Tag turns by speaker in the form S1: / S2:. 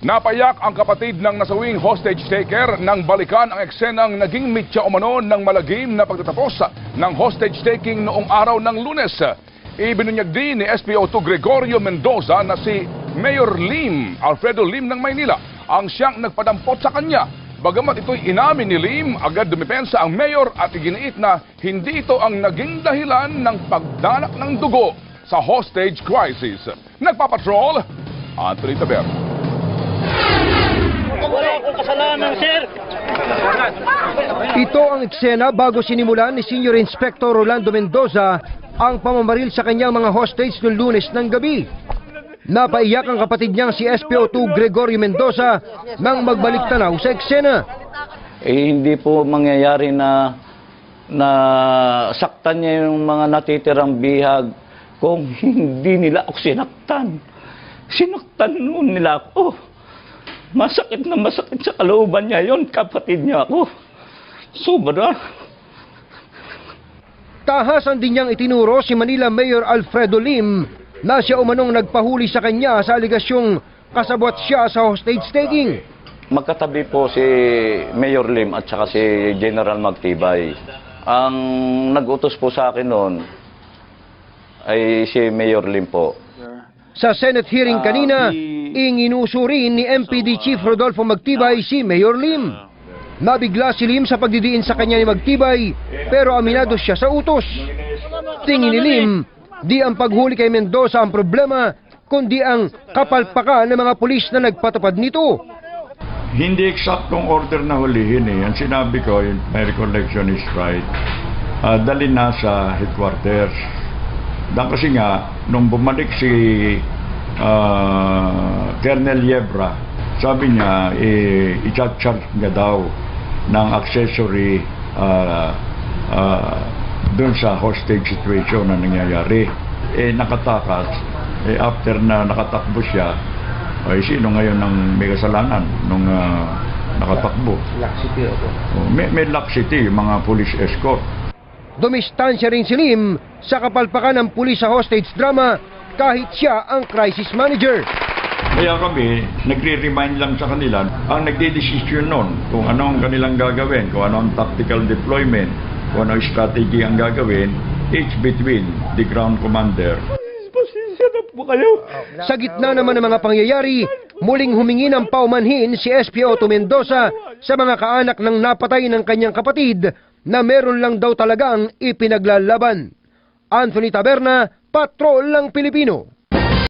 S1: Napayak ang kapatid ng nasawing hostage taker nang balikan ang eksenang naging mitya umano ng malagim na pagtatapos ng hostage taking noong araw ng lunes. Ibinunyag din ni SPO2 Gregorio Mendoza na si Mayor Lim, Alfredo Lim ng Maynila, ang siyang nagpadampot sa kanya. Bagamat ito'y inamin ni Lim, agad dumipensa ang mayor at iginiit na hindi ito ang naging dahilan ng pagdanak ng dugo sa hostage crisis. Nagpapatrol, Anthony Taberna.
S2: Kasalanan, sir.
S3: Ito ang eksena bago sinimulan ni Senior Inspector Rolando Mendoza ang pamamaril sa kanyang mga hostage noong lunes ng gabi. Napaiyak ang kapatid niyang si SPO2 Gregorio Mendoza nang magbalik tanaw sa eksena.
S2: Eh, hindi po mangyayari na na saktan niya yung mga natitirang bihag kung hindi nila ako sinaktan. Sinaktan noon nila ako. Masakit na masakit sa kalooban niya yon kapatid niya ako. Sobra.
S3: Tahasan din niyang itinuro si Manila Mayor Alfredo Lim na siya umanong nagpahuli sa kanya sa aligasyong kasabwat siya sa hostage taking.
S2: Magkatabi po si Mayor Lim at saka si General Magtibay. Ang nag-utos po sa akin noon ay si Mayor Lim po.
S3: Sa Senate hearing kanina, inginusurin ni MPD Chief Rodolfo Magtibay si Mayor Lim. Nabigla si Lim sa pagdidiin sa kanya ni Magtibay, pero aminado siya sa utos. Tingin ni Lim, di ang paghuli kay Mendoza ang problema, kundi ang kapalpakan ng mga pulis na nagpatupad nito.
S4: Hindi eksaktong order na hulihin eh. Ang sinabi ko, my recollection is right, ah, dalhin na sa headquarters. Dahil kasi nga, nung bumalik si ah, Colonel Yebra, sabi niya, eh, i-charge niya daw ng accessory ah, ah, dun sa hostage situation na nangyayari. Eh, nakatakas. Eh, after na nakatakbo siya, ay sino ngayon ang may kasalanan nung ah, nakatakbo? Laxity Oh, may, may laxity, mga police escort.
S3: Dumistansya rin si Lim sa kapalpakan ng pulis sa hostage drama kahit siya ang crisis manager.
S4: Kaya kami, nagre-remind lang sa kanila, ang nagde-decision nun kung ano ang kanilang gagawin, kung ano ang tactical deployment, kung ano ang strategy ang gagawin, it's between the ground commander
S2: Pasensya na po kayo.
S3: Sa gitna naman ng mga pangyayari, muling humingi ng paumanhin si SPO Mendoza sa mga kaanak ng napatay ng kanyang kapatid na meron lang daw talagang ipinaglalaban. Anthony Taberna, Patrol ng Pilipino.